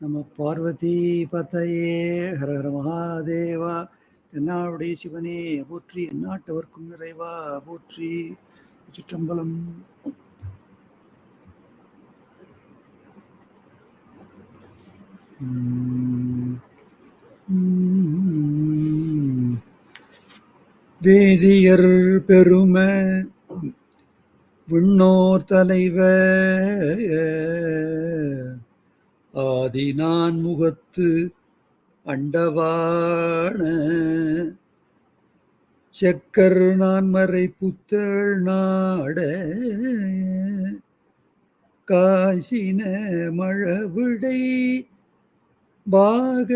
நம பார்வதி பதையே ஹர ஹர மகாதேவா. தென்னாவுடைய சிவனே போற்றி எந்நாட்டவர்க்கும் நிறைவா போற்றி சிற்றம்பலம் வேதியர் பெருமை விண்ணோர் தலைவர். ஆதி நான் முகத்து அண்டவான. செக்கர் நான் மறை புத்தள் நாட. காசின மழவிடை பாக.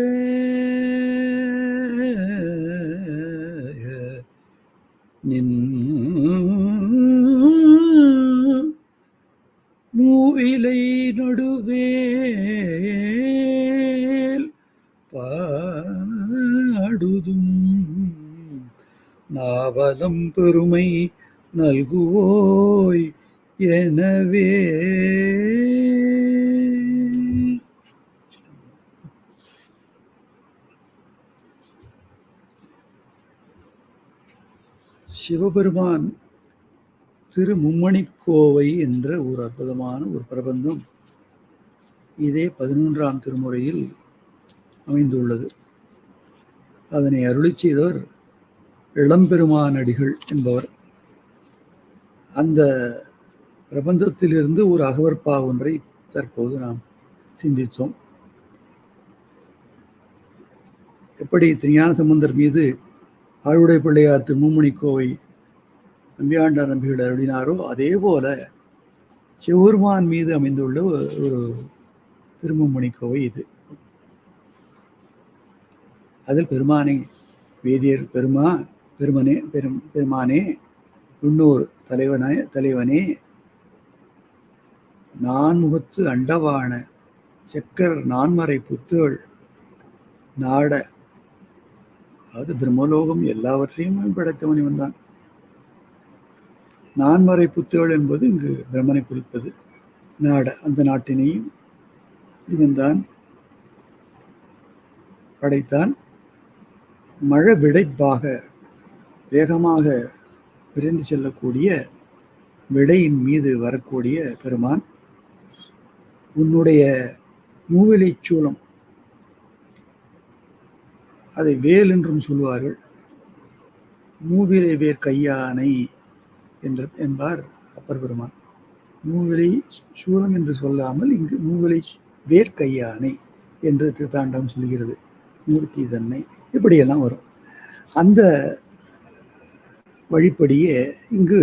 நின் மூவிலை நடு நாவலம் பெருமை நல்குவோய் எனவே. சிவபெருமான் திரு மும்மணிக்கோவை என்ற ஒரு அற்புதமான ஒரு பிரபந்தம் இதே பதினொன்றாம் திருமுறையில் அமைந்துள்ளது. அதனை அருளி செய்தவர் இளம்பெருமானடிகள் என்பவர். அந்த பிரபந்தத்திலிருந்து ஒரு அகவற்பா ஒன்றை தற்போது நாம் சிந்தித்தோம். எப்படி திருஞான சம்பந்தர் மீது ஆழ்வுடை பிள்ளையார் திரு கோவை நம்பியாண்ட நம்பிகள் அருளினாரோ அதே போல சிவபெருமான் மீது அமைந்துள்ள ஒரு திருமமணி கோவை இது. அதில் பெருமானை வேதியர் பெருமா பெருமனே பெரும் பெருமானே இன்னொரு தலைவனே தலைவனே நான்முகத்து அண்டவான செக்கர் நான்மறை புத்துகள் நாட அதாவது பிரம்மலோகம் எல்லாவற்றையும் படைத்தவன் இவன் தான் நான்மறை புத்துகள் என்பது இங்கு பிரம்மனை குறிப்பது. நாட அந்த நாட்டினையும் இவன்தான் படைத்தான். மழை விடைப்பாக வேகமாக விரைந்து செல்லக்கூடிய விடையின் மீது வரக்கூடிய பெருமான் உன்னுடைய மூவிலை சூளம் அதை வேல் என்றும் சொல்வார்கள். மூவிலை வேர் கையானை என்று என்பார் அப்பர் பெருமான். மூவிலை சூளம் என்று சொல்லாமல் இங்கு மூவிலை வேர்க்கையானை என்று திருத்தாண்டம் சொல்கிறது. மூர்த்தி தன்னை. இப்படியெல்லாம் வரும். அந்த வழிப்படியே இங்கு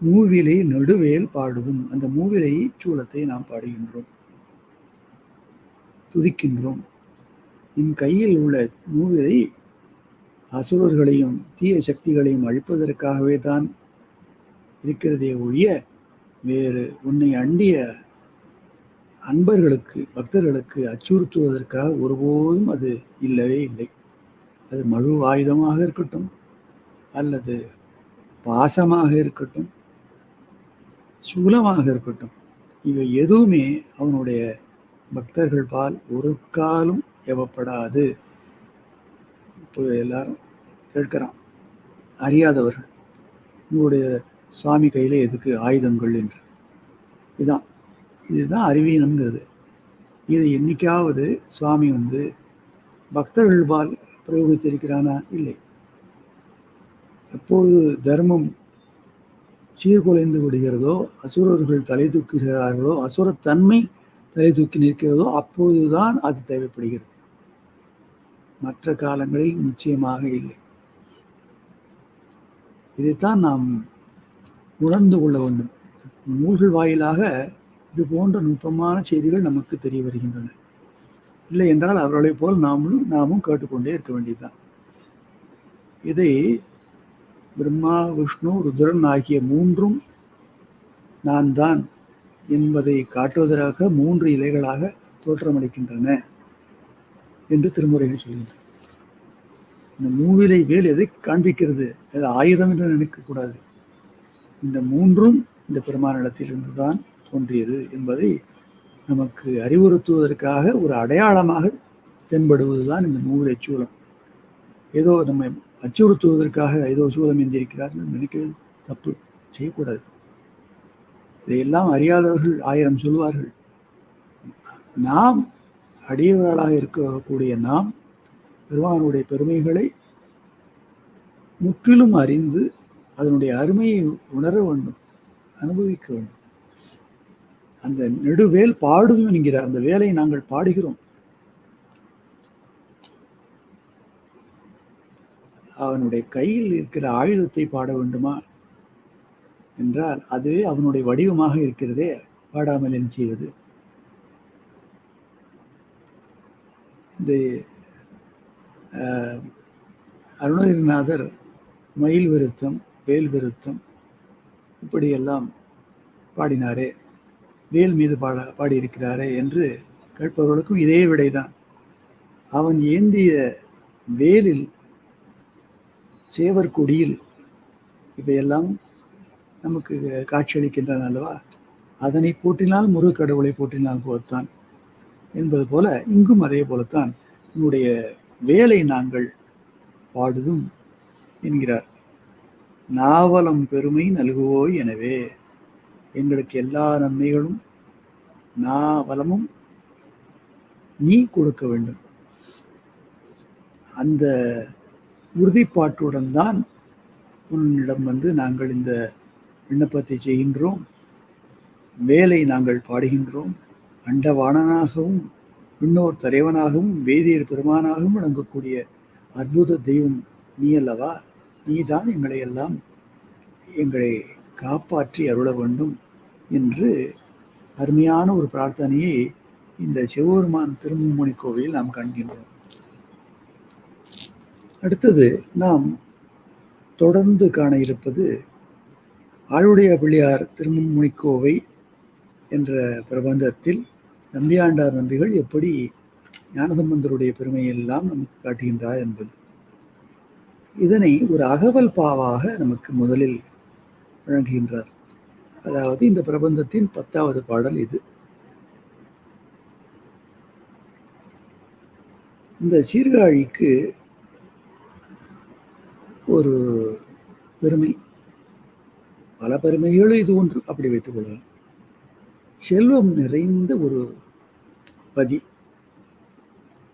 மூவிலை நடுவேல் பாடுதும். அந்த மூவிலை சூலத்தை நாம் பாடுகின்றோம். துதிக்கின்றோம். என் கையில் உள்ள மூவிலை அசுரர்களையும் தீய சக்திகளையும் அழிப்பதற்காகவே தான் இருக்கிறதே ஒழிய வேறு உன்னை அண்டிய அன்பர்களுக்கு பக்தர்களுக்கு அச்சுறுத்துவதற்காக ஒருபோதும் அது இல்லவே இல்லை. அது மழு ஆயுதமாக இருக்கட்டும் அல்லது பாசமாக இருக்கட்டும் சூலமாக இருக்கட்டும் இவை எதுவுமே அவனுடைய பக்தர்கள் பால் ஒரு காலம் எவப்படாது. இப்போ எல்லாரும் கேட்கிறான் அறியாதவர்கள் உங்களுடைய சுவாமி கையில் எதுக்கு ஆயுதங்கள்? என்று. இதுதான் இதுதான் அறிவீனம்ங்கிறது இது என்னைக்காவது சுவாமி வந்து பக்தர்கள் பால் பிரயோகித்திருக்கிறானா? இல்லை. எப்பொழுது தர்மம் சீர்குலைந்து விடுகிறதோ அசுரர்கள் தலை தூக்குகிறார்களோ அசுரத்தன்மை தலை தூக்கி நிற்கிறதோ அப்போதுதான் அது தேவைப்படுகிறது. மற்ற காலங்களில் நிச்சயமாக இல்லை. இதைத்தான் நாம் உணர்ந்து கொள்ள வேண்டும். நூல்கள் வாயிலாக இது போன்ற நுட்பமான செய்திகள் நமக்கு தெரிய வருகின்றன. இல்லை என்றால் அவர்களைப் போல் நாமும் நாமும் கேட்டுக்கொண்டே இருக்க வேண்டியதுதான். இதை பிரம்மா விஷ்ணு ருத்ரன் ஆகிய மூன்றும் நான் தான் என்பதை காட்டுவதற்காக மூன்று இலைகளாக தோற்றமளிக்கின்றன என்று திருமுறைகள் சொல்கின்றன. இந்த மூவிலை வேல் எதை காண்பிக்கிறது? அது ஆயுதம் என்று நினைக்கக்கூடாது. இந்த மூன்றும் இந்த பெருமானிடத்தில் இருந்துதான் தோன்றியது என்பதை நமக்கு அறிவுறுத்துவதற்காக ஒரு அடையாளமாக தென்படுவதுதான் இந்த மூவிலை எச்சூலம் ஏதோ நம்ம அச்சுறுத்துவதற்காக ஏதோ சூலம் எந்திருக்கிறார்கள் நினைக்கிறது. தப்பு செய்யக்கூடாது. இதையெல்லாம் அறியாதவர்கள் ஆயிரம் சொல்வார்கள். நாம் அடியவர்களாக இருக்கக்கூடிய நாம் பெருமானுடைய பெருமைகளை முற்றிலும் அறிந்து அதனுடைய அருமையை உணர வேண்டும் அனுபவிக்க வேண்டும். அந்த நெடுவேல் பாடுதும் என்கிற அந்த வேலை நாங்கள் பாடுகிறோம். அவனுடைய கையில் இருக்கிற ஆயுதத்தை பாட வேண்டுமா? என்றால் அதுவே அவனுடைய வடிவமாக இருக்கிறதே பாடாமல் என் செய்வது. இந்த அருணகிரிநாதர் மயில் விருத்தம் வேல் விருத்தம் இப்படியெல்லாம் பாடினாரே. வேல் மீது பாட பாடியிருக்கிறாரே என்று கேட்பவர்களுக்கும் இதே விடைதான். அவன் ஏந்திய வேலில் சேவர் கொடியில் இவையெல்லாம் நமக்கு காட்சியளிக்கின்றன அல்லவா? அதனை போற்றினால் முருகக்கடவுளை போற்றினால் போலத்தான் என்பது போல இங்கும் அதே போலத்தான் உன்னுடைய வேலை நாங்கள் பாடுதும் என்கிறார். நாவலம் பெருமை நல்குவோய் எனவே எங்களுக்கு எல்லா நன்மைகளும் நாவலமும் நீ கொடுக்க வேண்டும். அந்த உறுதிப்பாட்டுடன் தான் உன்னிடம் வந்து நாங்கள் இந்த விண்ணப்பத்தை செய்கின்றோம். வேலை நாங்கள் பாடுகின்றோம். அண்டவாணனாகவும் விண்ணோர் தலைவனாகவும் வேதியர் பெருமானாகவும் விளங்கக்கூடிய அற்புத தெய்வம் நீ அல்லவா? நீ தான் எங்களை எல்லாம் எங்களை காப்பாற்றி அருள வேண்டும் என்று அருமையான ஒரு பிரார்த்தனையை இந்த சிவபெருமான் திருமுமணி கோவிலில் நாம் காண்கின்றோம். அடுத்தது நாம் தொடர்ந்து காண இருப்பது ஆளுடைய பிள்ளையார் திருமுனிக்கோவை என்ற பிரபந்தத்தில் நம்பியாண்டார் நம்பிகள் எப்படி ஞானசம்பந்தருடைய பெருமையெல்லாம் நமக்கு காட்டுகின்றார் என்பது. இதனை ஒரு அகவல் பாவாக நமக்கு முதலில் வழங்குகின்றார். அதாவது இந்த பிரபந்தத்தின் பத்தாவது பாடல் இது. இந்த சீர்காழிக்கு ஒரு பெருமை. பல பெருமைகளும் இது ஒன்று. அப்படி வைத்துக் கொள்ளலாம் செல்வம் நிறைந்த ஒரு பதி.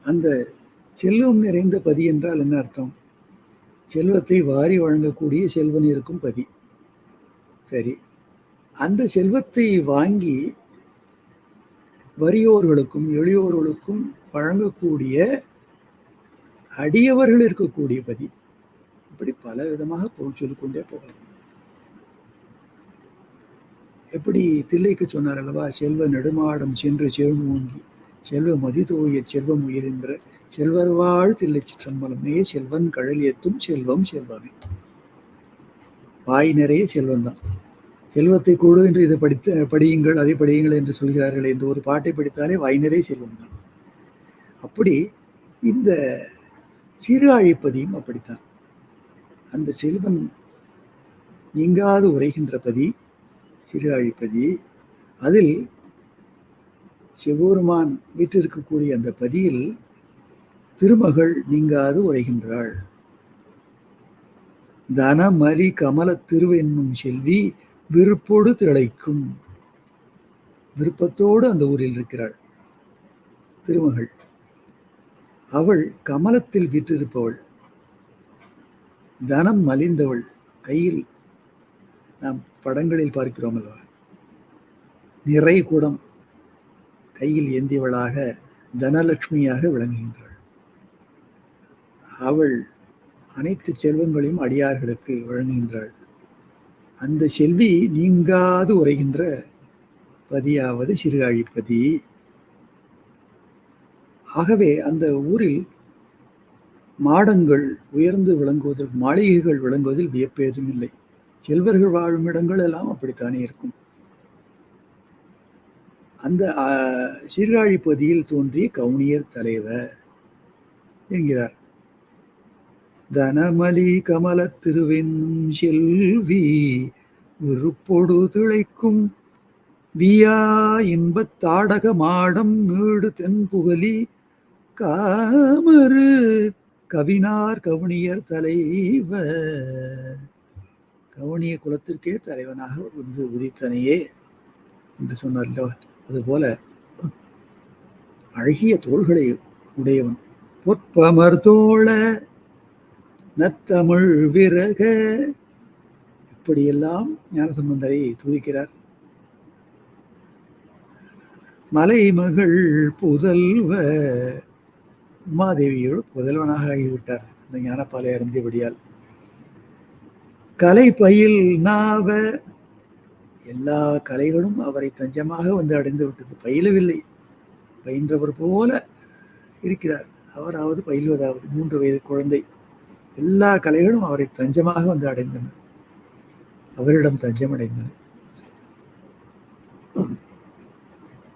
அந்த செல்வம் நிறைந்த பதி என்றால் என்ன அர்த்தம்? செல்வத்தை வாரி வழங்கக்கூடிய செல்வன் இருக்கும் பதி. சரி. அந்த செல்வத்தை வாங்கி வறியோர்களுக்கும் எளியோர்களுக்கும் வழங்கக்கூடிய அடியவர்கள் இருக்கக்கூடிய பதி. இப்படி பல விதமாக பொருள் சொல்லிக்கொண்டே போகலாம் எப்படி தில்லைக்கு சொன்னார் அல்லவா செல்வ நெடுமாடம் சென்று செழுமூங்கி செல்வ மதிதோய செல்வம் உயிர் என்ற செல்வர் வாழ் தில்லை சிற்றம்பலமே செல்வன் கடல் ஏத்தும் செல்வம் செல்வமே. வாய் நிறைய செல்வம் தான். செல்வத்தை கூடு என்று இதை படித்து படியுங்கள் அதை படியுங்கள் என்று சொல்கிறார்கள் இந்த ஒரு பாட்டை படித்தாலே வாய் நிறைய செல்வம் தான். அப்படி இந்த சீர்காழிப்பதியும் அப்படித்தான். அந்த செல்வன் நீங்காது உரைகின்ற பதி சிறுகாழிப்பதி அதில் சிவபெருமான் வீட்டிருக்கக்கூடிய அந்த பதியில் திருமகள் நீங்காது உரைகின்றாள். தனமரி கமல திருவென்னும் செல்வி விருப்போடு திளைக்கும் விருப்பத்தோடு அந்த ஊரில் இருக்கிறாள் திருமகள். அவள் கமலத்தில் வீற்றிருப்பவள். தனம் மலிந்தவள் கையில் நாம் படங்களில் பார்க்கிறோம் அல்லவா? நிறை கூடம் கையில் ஏந்தியவளாக தனலட்சுமியாக விளங்குகின்றாள். அவள் அனைத்து செல்வங்களையும் அடியார்களுக்கு வழங்குகின்றாள். அந்த செல்வி நீங்காது உரைகின்ற பதியாவது சிறுகாழிப்பதி. ஆகவே அந்த ஊரில் மாடங்கள் உயர்ந்து விளங்குவதற்கு மாளிகைகள் விளங்குவதில் வியப்பேதும் இல்லை. செல்வர்கள் வாழும் இடங்கள் எல்லாம் அப்படித்தானே இருக்கும். அந்த சீர்காழிப்பதியில் தோன்றிய கவுனியர் தலைவர் என்கிறார். தனமலி கமல திருவெண் செல்வி விருப்பொடு திளைக்கும் வியா இன்பத் தாடக மாடம் நீடு தென்புகலி காமரு கவினார் கவுனியர் தலைவ கவுனிய குலத்திற்கே தலைவனாக வந்து உதித்தனையே என்று சொன்னார் அதுபோல அழகிய தோள்களை உடையவன் பொற்பமர் தோழ நத்தமிழ் விறக இப்படியெல்லாம் ஞானசம்பந்தரை துதிக்கிறார். மலைமகள் புதல்வ உமாதேவியோடு புதல்வனாக ஆகிவிட்டார். இந்த ஞானப்பாலை அருந்தியபடியால். கலை பயில் நாவ. எல்லா கலைகளும் அவரை தஞ்சமாக வந்து அடைந்து விட்டது. பயிலவில்லை. பயின்றவர் போல இருக்கிறார். அவராவது பயில்வதாவது. மூன்று வயது குழந்தை. எல்லா கலைகளும் அவரை தஞ்சமாக வந்து அடைந்தன. அவரிடம் தஞ்சமடைந்தன.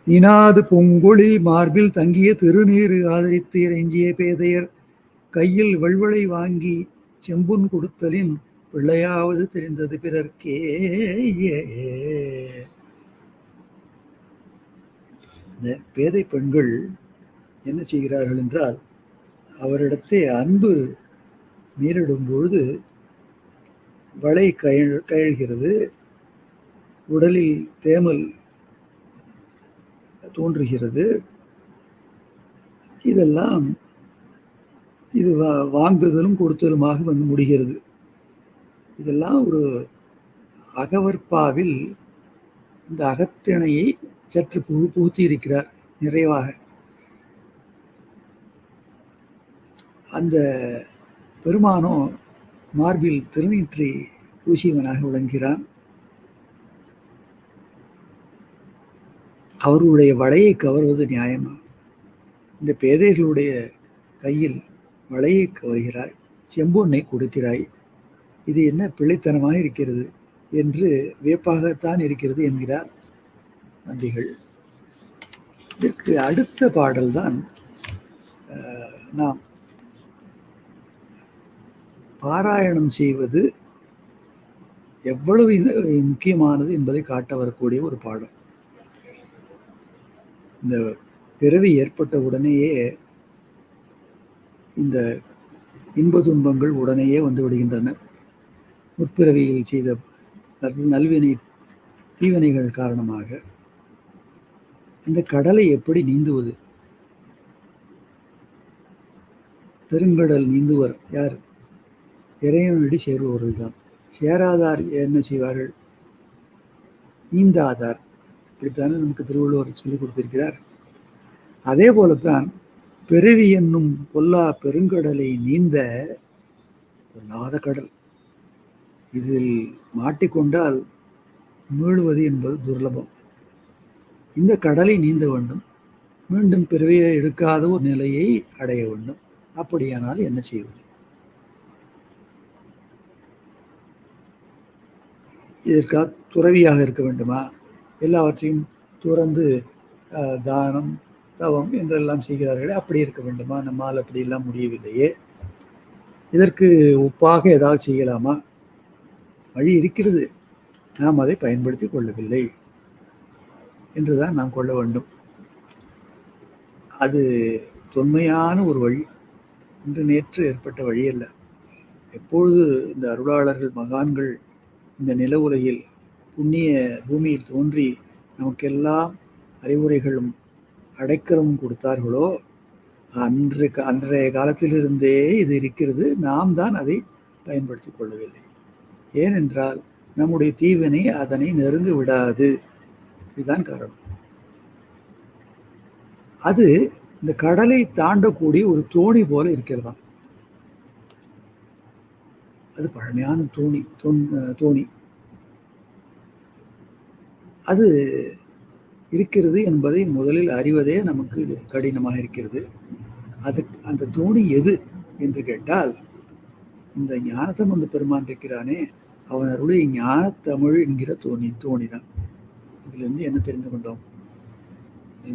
இனாது பொங்குழி மார்பில் தங்கிய திருநீரு ஆதரித்து இறைஞ்சிய பேதையர். கையில் வெள்வளை வாங்கி செம்புன் கொடுத்தலின் பிள்ளையாவது தெரிந்தது பிறர்க்கே. இந்த பேதை பெண்கள் என்ன செய்கிறார்கள் என்றால் அவரிடத்தே அன்பு மீறிடும் பொழுது வளை கயழ் கயழ்கிறது உடலில் தேமல் தோன்றுகிறது. இதெல்லாம் இது வா வாங்குதலும் கொடுத்தலுமாக வந்து முடிகிறது. இதெல்லாம் ஒரு அகவற்பாவில் இந்த அகத்திணையை சற்று புகு புகுத்தி இருக்கிறார் நிறைவாக. அந்த பெருமானோ மார்பில் திருநீற்றை பூசியவனாக விளங்குகிறான். அவர்களுடைய வலையை கவர்வது நியாயமா? இந்த பேதைகளுடைய கையில் வலையை கவர்கிறாய் செம்பொன்னை கொடுக்கிறாய். இது என்ன பிள்ளைத்தனமாக இருக்கிறது என்று வியப்பாகத்தான் இருக்கிறது என்கிறார் நம்பிகள். இதற்கு அடுத்த பாடல்தான் நாம் பாராயணம் செய்வது எவ்வளவு முக்கியமானது என்பதை காட்ட வரக்கூடிய ஒரு பாடம் இந்த பிறவி ஏற்பட்ட உடனேயே இந்த இன்ப துன்பங்கள் உடனேயே வந்து விடுகின்றன. முற்பிறவியில் செய்த நல்வினை தீவினைகள் காரணமாக இந்த கடலை எப்படி நீந்துவது? பெருங்கடல் நீந்துவர் யார்? இறைவனடி சேருபவர்கள் தான் சேராதார் என்ன செய்வார்கள்? நீந்தாதார். இப்படித்தானே நமக்கு திருவள்ளுவர் சொல்லிக் கொடுத்திருக்கிறார். அதே போலத்தான் பெருவி என்னும் பொல்லா பெருங்கடலை நீந்த பொல்லாத கடல். இதில் மாட்டிக்கொண்டால் மீளுவது என்பது துர்லபம். இந்த கடலை நீந்த வேண்டும். மீண்டும் பிறவியை எடுக்காத ஒரு நிலையை அடைய வேண்டும். அப்படியானால் என்ன செய்வது? இதற்காக துறவியாக இருக்க வேண்டுமா? எல்லாவற்றையும் துறந்து தானம் தவம் என்றெல்லாம் செய்கிறார்களே அப்படி இருக்க வேண்டுமா? நம்மால் அப்படியெல்லாம் முடியவில்லையே. இதற்கு ஒப்பாக ஏதாவது செய்யலாமா? வழி இருக்கிறது. நாம் அதை பயன்படுத்தி கொள்ளவில்லை என்றுதான் நாம் கொள்ள வேண்டும். அது தொன்மையான ஒரு வழி. இன்று நேற்று ஏற்பட்ட வழி அல்ல எப்பொழுது இந்த அருளாளர்கள் மகான்கள் இந்த நில உலகில் புண்ணிய பூமியில் தோன்றி நமக்கெல்லாம் அறிவுரைகளும் அடைக்கலமும் கொடுத்தார்களோ? அன்று அன்றைய காலத்திலிருந்தே இது இருக்கிறது. நாம் தான் அதை பயன்படுத்தி கொள்ளவில்லை. ஏனென்றால் நம்முடைய தீவினை அதனை நெருங்க விடாது. இதுதான் காரணம். அது இந்த கடலை தாண்டக்கூடிய ஒரு தோணி போல இருக்கிறதாம். அது பழமையான தோணி தோணி. அது இருக்கிறது என்பதை முதலில் அறிவதே நமக்கு கடினமாக இருக்கிறது. அது அந்த தோணி எது என்று கேட்டால் இந்த ஞானசம்பந்த பெருமான் இருக்கிறானே அவன் அருளை ஞான தமிழ் என்கிற தோணி தோணி தான் இதிலிருந்து என்ன தெரிந்து கொண்டோம்?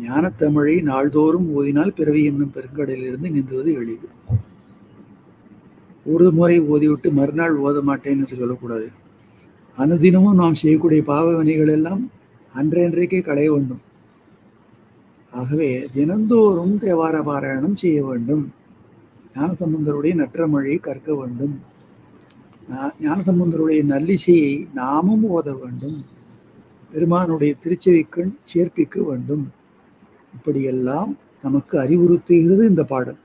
ஞானத்தமிழை நாள்தோறும் ஓதினால் பிறவி என்னும் பெருங்கடலிலிருந்து நீந்துவது எளிது. ஒரு முறை ஓதிவிட்டு மறுநாள் ஓத மாட்டேன் என்று சொல்லக்கூடாது. அனுதினமும் நாம் செய்யக்கூடிய பாவ வினைகள் எல்லாம் அன்றைன்றைக்கே களைய வேண்டும். ஆகவே தினந்தோறும் தேவார பாராயணம் செய்ய வேண்டும். ஞானசம்பந்தருடைய நற்றமொழியை கற்க வேண்டும். ஞானசம்பந்தருடைய நல்லிசையை நாமும் ஓத வேண்டும். பெருமானுடைய திருச்செவிக்கண் சேர்ப்பிக்க வேண்டும். இப்படியெல்லாம் நமக்கு அறிவுறுத்துகிறது இந்த பாடல்.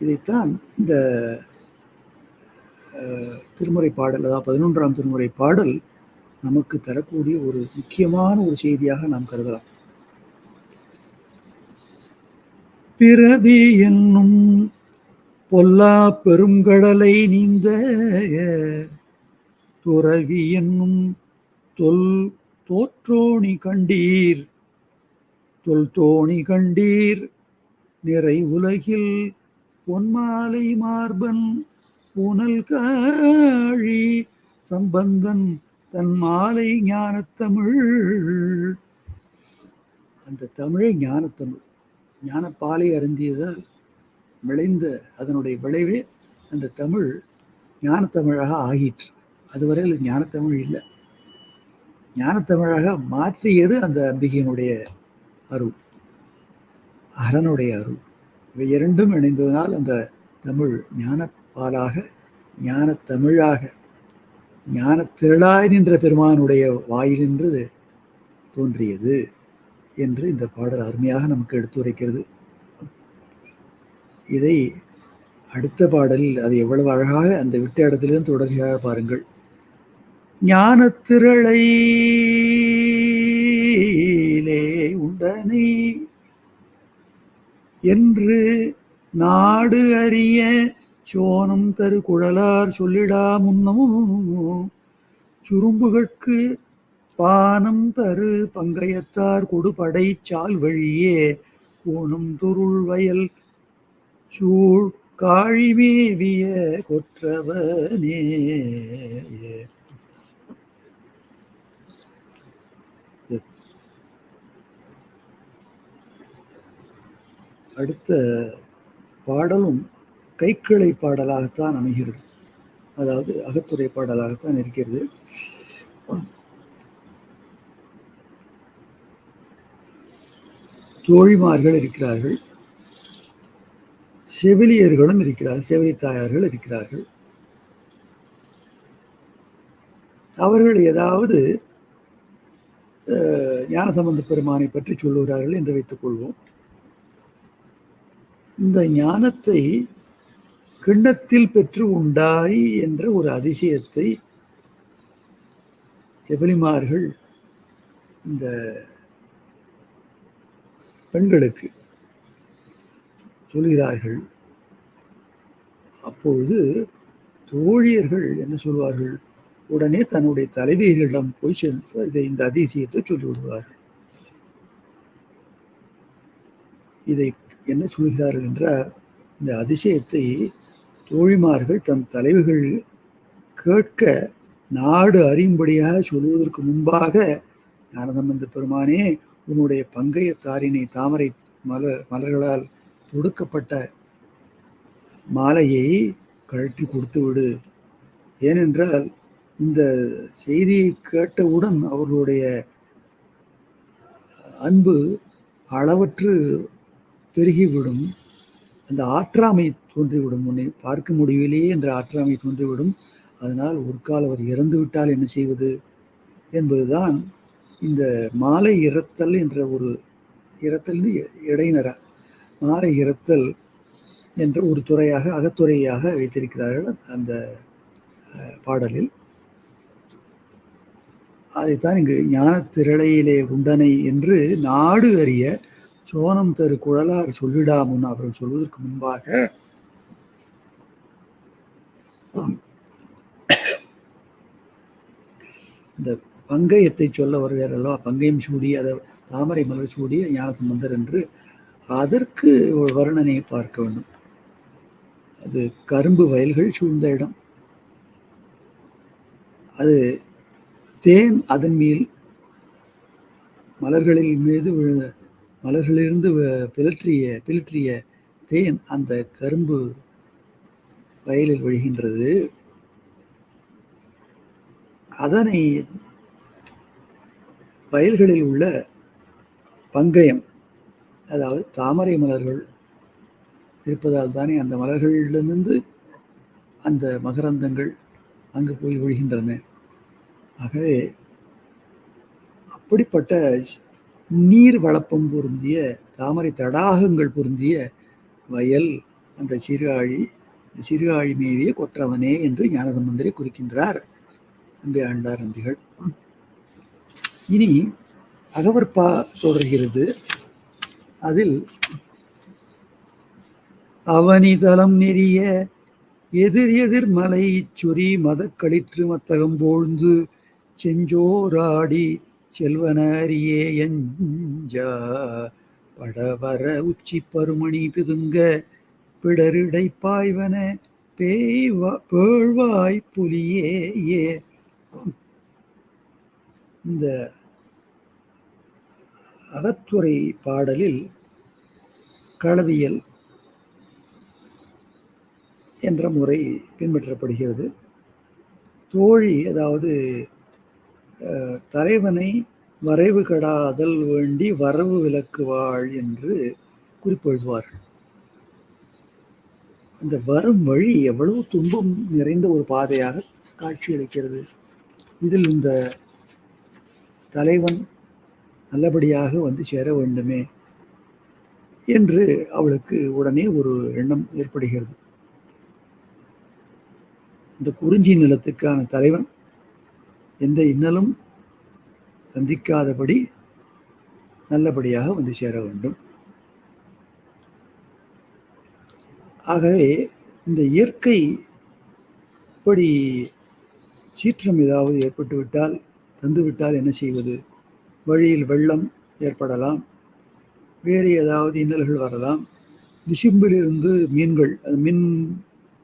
இதைத்தான் இந்த திருமுறை பாடல் அதாவது பதினொன்றாம் திருமுறை பாடல் நமக்கு தரக்கூடிய ஒரு முக்கியமான ஒரு செய்தியாக நாம் கருதலாம். பிறவி என்னும் பொல்லா பெருங்கடலை நீந்த துறவி என்னும் தொல் தோற்றோணி கண்டீர். தொல் தோணி கண்டீர் நிறை உலகில் பொன்மாலை மார்பன் புனல் காழி சம்பந்தன் தன் மாலை ஞானத்தமிழ். அந்த தமிழை ஞானத்தமிழ். ஞானப்பாலை அருந்தியதால் விளைந்த அதனுடைய விளைவே அந்த தமிழ் ஞானத்தமிழாக ஆகிற்று. அதுவரையில் ஞானத்தமிழ் இல்லை. ஞானத்தமிழாக மாற்றியது அந்த அம்பிகையினுடைய அருள். அரனுடைய அருள். இவை இரண்டும் இணைந்ததனால் அந்த தமிழ் ஞானப்பாலாக ஞானத்தமிழாக தமிழாக ஞான திரளாய் நின்ற பெருமானுடைய வாயிலின்று தோன்றியது என்று இந்த பாடல் அருமையாக நமக்கு எடுத்துரைக்கிறது இதை அடுத்த பாடலில் அது எவ்வளவு அழகாக அந்த விட்ட இடத்திலிருந்து தொடர்ச்சியாக பாருங்கள். ஞானத்திரளையிலே உண்டனை என்று நாடு அறிய சோனம் தரு குழலார் சொல்லிடா முன்னமும் சுரும்புகட்கு பானம் தரு பங்கயத்தார் கொடுபடை சால் வழியே. கோணம் துருள் வயல் சூழ் காழிமேவிய கொற்றவனே. அடுத்த பாடலும் கைக்கிளை பாடலாகத்தான் அமைகிறது. அதாவது அகத்துறை பாடலாகத்தான் இருக்கிறது. தோழிமார்கள் இருக்கிறார்கள். செவிலியர்களும் இருக்கிறார்கள் செவிலி தாயார்கள் இருக்கிறார்கள். அவர்கள் ஏதாவது ஞானசம்பந்த பெருமானை பற்றி சொல்லுகிறார்கள் என்று வைத்துக் கொள்வோம். இந்த ஞானத்தை கிண்ணத்தில் பெற்று உண்டாய் என்ற ஒரு அதிசயத்தை செபலிமார்கள் இந்த பெண்களுக்கு சொல்கிறார்கள். அப்பொழுது தோழியர்கள் என்ன சொல்வார்கள்? உடனே தன்னுடைய தலைவியர்களிடம் போய் சென்று இதை இந்த அதிசயத்தை சொல்லிவிடுவார்கள் இதை என்ன சொல்கிறார்கள் என்றால் இந்த அதிசயத்தை தோழிமார்கள் தன் தலைவர்கள் கேட்க நாடு அறியும்படியாக சொல்வதற்கு முன்பாக நரதமந்த பெருமானே உன்னுடைய பங்கைய தாரினை தாமரை மலர் மலர்களால் தொடுக்கப்பட்ட மாலையை கழட்டி கொடுத்து விடு. ஏனென்றால் இந்த செய்தியை கேட்டவுடன் அவர்களுடைய அன்பு அளவற்று பெருகிவிடும். அந்த ஆற்றாமை தோன்றிவிடும். உன்னை பார்க்க முடியவில்லையே என்ற ஆற்றாமை தோன்றிவிடும். அதனால் ஒரு கால் அவர் இறந்து விட்டால் என்ன செய்வது? என்பதுதான் இந்த மாலை இறத்தல் என்ற ஒரு இறத்தல் இடையினரா. மாலை இறத்தல் என்ற ஒரு துறையாக அகத்துறையாக வைத்திருக்கிறார்கள் அந்த பாடலில். அதைத்தான் இங்கு ஞான திரளையிலே உண்டனை என்று நாடு அறிய சோனம் தரு குழலார் சொல்லிடாமுன் அவர்கள் சொல்வதற்கு முன்பாக இந்த பங்கயத்தை சொல்ல வருகிறார் அல்லவா பங்கயம் சூடி அதை தாமரை மலர் சூடிய ஞானசம்பந்தர் என்று அதற்கு வர்ணனையை பார்க்க வேண்டும். அது கரும்பு வயல்கள் சூழ்ந்த இடம். அது தேன் அதன் மேல் மலர்களில் மீது மலர்களிலிருந்து பிளற்றிய பிளற்றிய தேன் அந்த கரும்பு வயலில் விழுகின்றது. அதனை வயல்களில் உள்ள பங்கயம் அதாவது தாமரை மலர்கள் இருப்பதால் தானே அந்த மலர்களிடமிருந்து அந்த மகரந்தங்கள் அங்கு போய் விழுகின்றன. ஆகவே அப்படிப்பட்ட நீர் வளப்பம் பொருந்திய தாமரை தடாகங்கள் பொருந்திய வயல் அந்த சீர்காழி சிறுகாழி மேவிய கொற்றவனே என்று ஞானசம்பந்தரை குறிக்கின்றார். அன்பே ஆண்டார் நம்பிகள். இனி அகவற்பா தொடர்கிறது. அதில் அவனிதலம் நெறிய எதிர் எதிர் மலை சொறி மதக்களிற்று மத்தகம் போழ்ந்து செஞ்சோராடி செல்வனரியே எஞ்சா படவர உச்சி பருமணி பிதுங்க பிடரிடை பாய்வன பேய்வா பேழ்வாய் புலியே ஏ. இந்த அகத்துறை பாடலில் களவியல் என்ற முறை பின்பற்றப்படுகிறது. தோழி அதாவது தலைவனை வரைவு கடாதல் வேண்டி வரவு விளக்குவாள் என்று குறிப்பெழுதுவார்கள். அந்த வரும் வழி எவ்வளவு துன்பம் நிறைந்த ஒரு பாதையாக காட்சியளிக்கிறது. இதில் இந்த தலைவன் நல்லபடியாக வந்து சேர வேண்டுமே என்று அவளுக்கு உடனே ஒரு எண்ணம் ஏற்படுகிறது. இந்த குறிஞ்சி நிலத்துக்கான தலைவன் எந்த இன்னலும் சந்திக்காதபடி நல்லபடியாக வந்து சேர வேண்டும். ஆகவே இந்த இயற்கை இப்படி சீற்றம் ஏதாவது ஏற்பட்டுவிட்டால் தந்துவிட்டால் என்ன செய்வது? வழியில் வெள்ளம் ஏற்படலாம். வேறு ஏதாவது இன்னல்கள் வரலாம். விசும்பிலிருந்து மீன்கள் அது மின்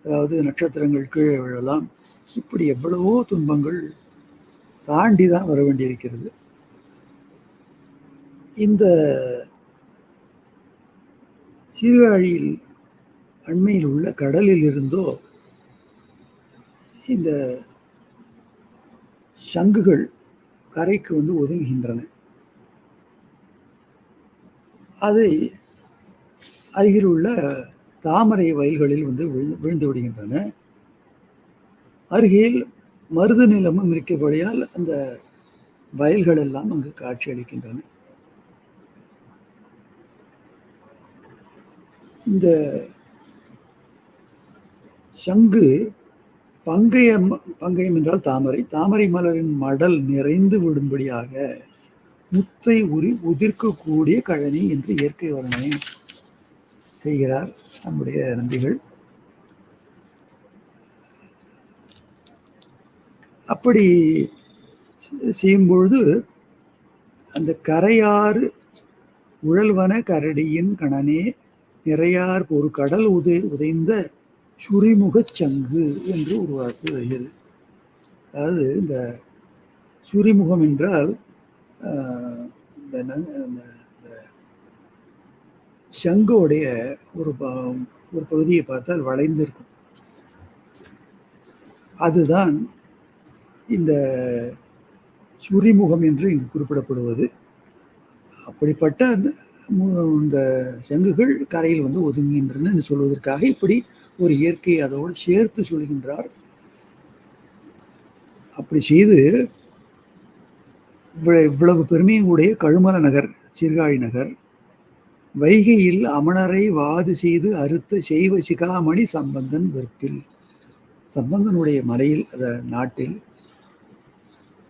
அதாவது நட்சத்திரங்கள் கீழே விழலாம். இப்படி எவ்வளவோ துன்பங்கள் தாண்டி தான் வர வேண்டியிருக்கிறது. இந்த சீர்காழியில் அண்மையில் உள்ள கடலில் இருந்தோ இந்த சங்குகள் கரைக்கு வந்து ஒதுங்குகின்றன. அதை அருகில் உள்ள தாமரை வயல்களில் வந்து விழுந்து விடுகின்றன. அருகில் மருது நிலமும் இருக்கப்படியால் அந்த வயல்கள் எல்லாம் அங்கு காட்சி அளிக்கின்றன. இந்த சங்கு பங்கயம் பங்கயம் என்றால் தாமரை. தாமரை மலரின் மடல் நிறைந்து விடும்படியாக முத்தை உரி உதிர்க்கக்கூடிய கழனி என்று இயற்கை வர்ணனை செய்கிறார் நம்முடைய நம்பிகள். அப்படி செய்யும் பொழுது அந்த கரையாறு உழல்வன கரடியின் கணனே நிறையார் ஒரு கடல் உதை உதைந்த சுரிமுகச் சங்கு என்று ஒரு வார்த்தை வருகிறது. அதாவது இந்த சுரிமுகம் என்றால் இந்த சங்கோடைய ஒரு ஒரு பகுதியை பார்த்தால் வளைந்திருக்கும். அதுதான் இந்த சுரிமுகம் என்று இங்கு குறிப்பிடப்படுவது. அப்படிப்பட்ட இந்த சங்குகள் கரையில் வந்து ஒதுங்குகின்றன சொல்வதற்காக இப்படி ஒரு இயற்கையை அதோடு சேர்த்து சொல்கின்றார். அப்படி செய்து இவ்வளவு பெருமையுடைய கழுமல நகர் சீர்காழி நகர் வைகையில் அமணரை வாது செய்து அறுத்த செய்வ சிகாமணி சம்பந்தன் வெற்பில். சம்பந்தனுடைய மலையில் அத நாட்டில்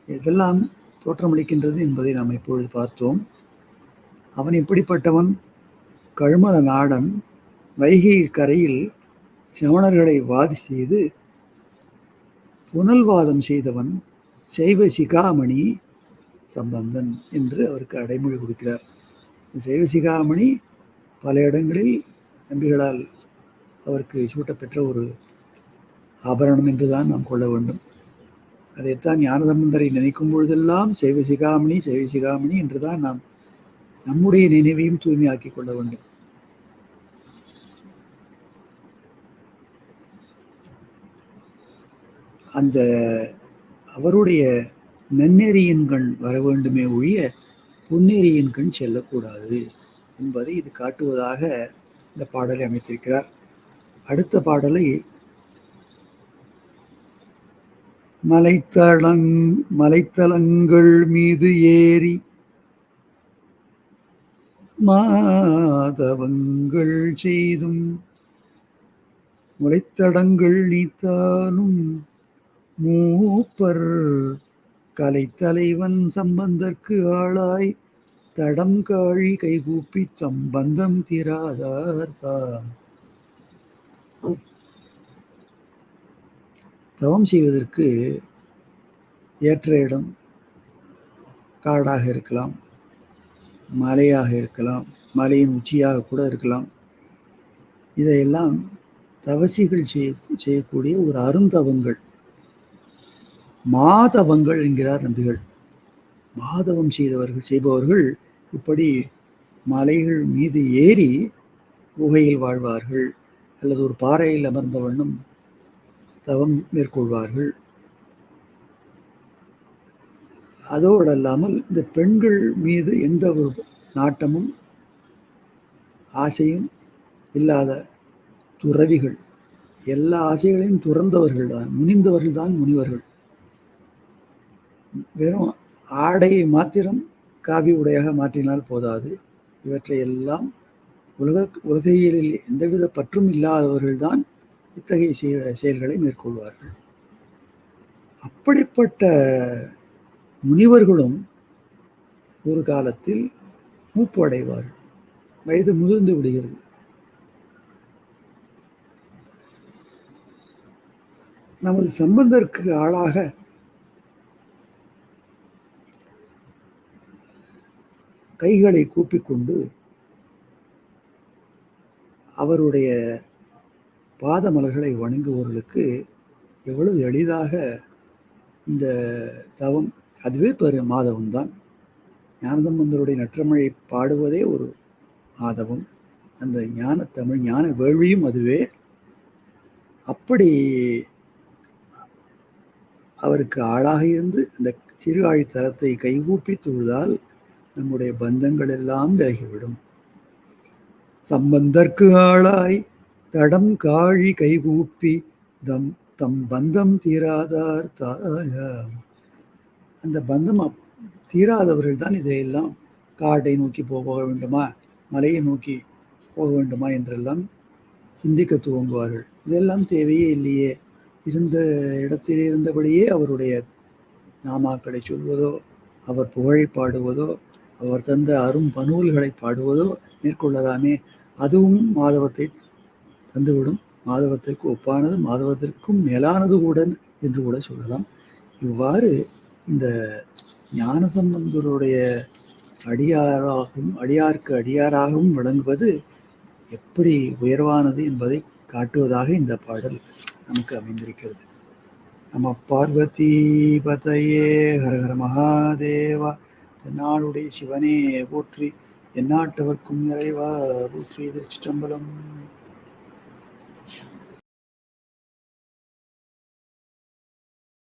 எதெல்லாம் தோற்றமளிக்கின்றது என்பதை நாம் இப்பொழுது பார்த்தோம். அவன் இப்படிப்பட்டவன் கழுமல நாடன் வைகை கரையில் சமணர்களை வாதி செய்து புனல்வாதம் செய்தவன் சைவ சிகாமணி சம்பந்தன் என்று அவருக்கு அடைமொழி கொடுக்கிறார். சைவ சிகாமணி பல இடங்களில் நம்பிகளால் அவருக்கு சூட்டப்பெற்ற ஒரு ஆபரணம் என்றுதான் நாம் கொள்ள வேண்டும். அதைத்தான் ஞானசம்பந்தரை நினைக்கும் பொழுதெல்லாம் சைவ சிகாமணி சைவ சிகாமணி என்றுதான் நாம் நம்முடைய நினைவையும் தூய்மையாக்கி கொள்ள வேண்டும். அந்த அவருடைய நன்னெறியின்கண் வர வேண்டுமே ஒழிய புன்னெறியின்கண் செல்லக்கூடாது என்பதை இது காட்டுவதாக இந்த பாடலை அமைத்திருக்கிறார். அடுத்த பாடலை மலைத்தளங் மலைத்தளங்கள் மீது ஏறி மாதவங்கள் செய்தும் முளைத்தடங்கள் நீத்தானும் மூப்பர். கலைத்தலைவன் சம்பந்தற்கு ஆளாய் தடம் காழி கைகூப்பி சம்பந்தம் தீராதார் தாம் தவம் செய்வதற்கு ஏற்ற இடம் காடாக இருக்கலாம் மலையாக இருக்கலாம் மலையின் உச்சியாக கூட இருக்கலாம். இதையெல்லாம் தவசிகள் செய்ய செய்யக்கூடிய ஒரு அருந்தவங்கள். மாதவங்கள் என்கிறார் நம்பிகள். மாதவம் செய்தவர்கள் செய்பவர்கள் இப்படி மலைகள் மீது ஏறி குகையில் வாழ்வார்கள் அல்லது ஒரு பாறையில் அமர்ந்த வண்ணம் தவம் மேற்கொள்வார்கள். அதோடு அல்லாமல் இந்த பெண்கள் மீது எந்த ஒரு நாட்டமும் ஆசையும் இல்லாத துறவிகள். எல்லா ஆசைகளையும் துறந்தவர்கள் தான் முனிந்தவர்கள் தான் முனிவர்கள். வெறும் ஆடையை மாத்திரம் காவி உடையாக மாற்றினால் போதாது. இவற்றை எல்லாம் உலக உலகையிலில் எந்தவித பற்றும் இல்லாதவர்கள்தான் இத்தகைய இத்தகைய செயல்களை மேற்கொள்வார்கள். அப்படிப்பட்ட முனிவர்களும் ஒரு காலத்தில் மூப்பு அடைவார்கள். வயது முதிர்ந்து விடுகிறது. நமது சம்பந்தருக்கு ஆளாக கைகளை கூப்பிக்கொண்டு அவருடைய பாதமலர்களை வணங்குபவர்களுக்கு எவ்வளவு எளிதாக இந்த தவம் அதுவே பெரு மாதவம் தான் ஞானதம்பந்தருடைய நற்றமிழை பாடுவதே ஒரு மாதவம். அந்த ஞான தமிழ் ஞான வேள்வியும் அதுவே. அப்படி அவருக்கு ஆளாக இருந்து அந்த சிறு ஆழித்தலத்தை கைகூப்பி தொழுதால் நம்முடைய பந்தங்கள் எல்லாம் விலகிவிடும். சம்பந்தற்கு ஆளாய் தடம் காழி கைகூப்பி தம் தம் பந்தம் தீராதார் தாயாம் அந்த பந்தம் தீராதவர்கள் தான் இதையெல்லாம் காட்டை நோக்கி போக வேண்டுமா மலையை நோக்கி போக வேண்டுமா என்றெல்லாம் சிந்திக்க துவங்குவார்கள். இதெல்லாம் தேவையே இல்லையே. இருந்த இடத்தில் இருந்தபடியே அவருடைய நாமாக்களை சொல்வதோ அவர் புகழை பாடுவதோ அவர் தந்த அரும் பனுவல்களை பாடுவதோ மேற்கொள்ளலாமே. அதுவும் மாதவத்தை தந்துவிடும். மாதவத்திற்கு ஒப்பானது மாதவத்திற்கும் மேலானது கூட என்று கூட சொல்லலாம். இவ்வாறு இந்த ஞானசம்பந்தருடைய அடியாராகவும் அடியாருக்கு அடியாராகவும் விளங்குவது எப்படி உயர்வானது என்பதை காட்டுவதாக இந்த பாடல் நமக்கு அமைந்திருக்கிறது. நம்ம பார்வதி பதையே ஹரஹர மகாதேவா. என்னாளுடைய சிவனே போற்றி எந்நாட்டவர்க்கும் நிறைவா போற்றி திருச்சிற்றம்பலம்.